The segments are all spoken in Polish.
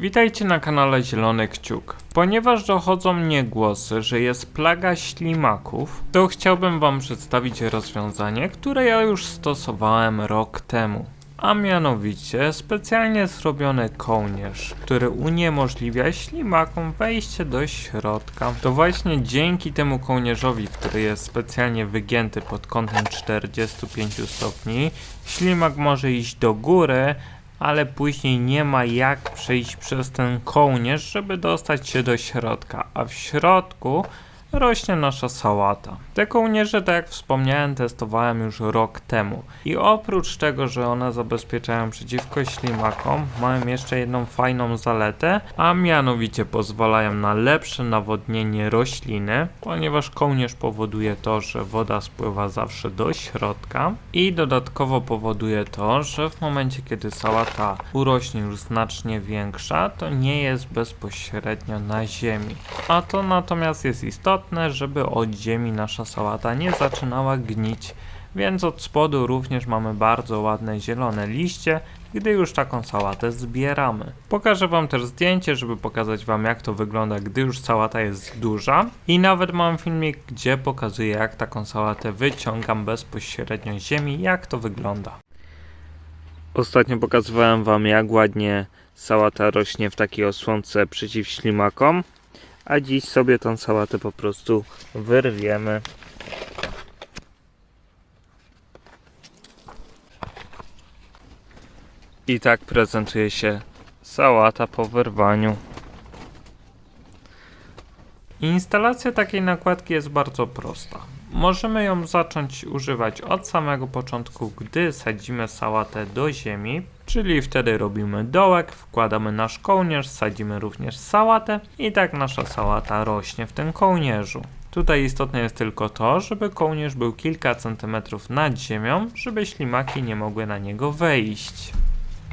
Witajcie na kanale Zielony Kciuk. Ponieważ dochodzą mnie głosy, że jest plaga ślimaków, to chciałbym wam przedstawić rozwiązanie, które ja już stosowałem rok temu. A mianowicie specjalnie zrobiony kołnierz, który uniemożliwia ślimakom wejście do środka. To właśnie dzięki temu kołnierzowi, który jest specjalnie wygięty pod kątem 45 stopni, ślimak może iść do góry, ale później nie ma jak przejść przez ten kołnierz, żeby dostać się do środka, a w środku rośnie nasza sałata. Te kołnierze, tak jak wspomniałem, testowałem już rok temu i oprócz tego, że one zabezpieczają przeciwko ślimakom, mają jeszcze jedną fajną zaletę, a mianowicie pozwalają na lepsze nawodnienie rośliny, ponieważ kołnierz powoduje to, że woda spływa zawsze do środka i dodatkowo powoduje to, że w momencie kiedy sałata urośnie już znacznie większa, to nie jest bezpośrednio na ziemi. A to natomiast jest istotne, żeby od ziemi nasza sałata nie zaczynała gnić, więc od spodu również mamy bardzo ładne zielone liście, gdy już taką sałatę zbieramy. Pokażę wam też zdjęcie, żeby pokazać wam jak to wygląda, gdy już sałata jest duża i nawet mam filmik, gdzie pokazuję jak taką sałatę wyciągam bezpośrednio z ziemi, jak to wygląda. Ostatnio pokazywałem wam jak ładnie sałata rośnie w takiej osłonce przeciw ślimakom, a dziś sobie tą sałatę po prostu wyrwiemy. I tak prezentuje się sałata po wyrwaniu. Instalacja takiej nakładki jest bardzo prosta. Możemy ją zacząć używać od samego początku, gdy sadzimy sałatę do ziemi, czyli wtedy robimy dołek, wkładamy nasz kołnierz, sadzimy również sałatę i tak nasza sałata rośnie w tym kołnierzu. Tutaj istotne jest tylko to, żeby kołnierz był kilka centymetrów nad ziemią, żeby ślimaki nie mogły na niego wejść.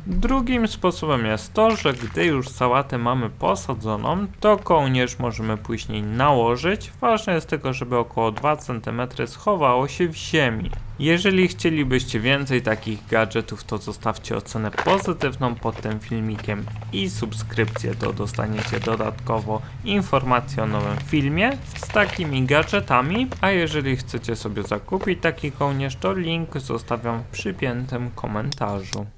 Drugim sposobem jest to, że gdy już sałatę mamy posadzoną, to kołnierz możemy później nałożyć. Ważne jest tylko, żeby około 2 cm schowało się w ziemi. Jeżeli chcielibyście więcej takich gadżetów, to zostawcie ocenę pozytywną pod tym filmikiem i subskrypcję, to dostaniecie dodatkowo informacje o nowym filmie z takimi gadżetami. A jeżeli chcecie sobie zakupić taki kołnierz, to link zostawiam w przypiętym komentarzu.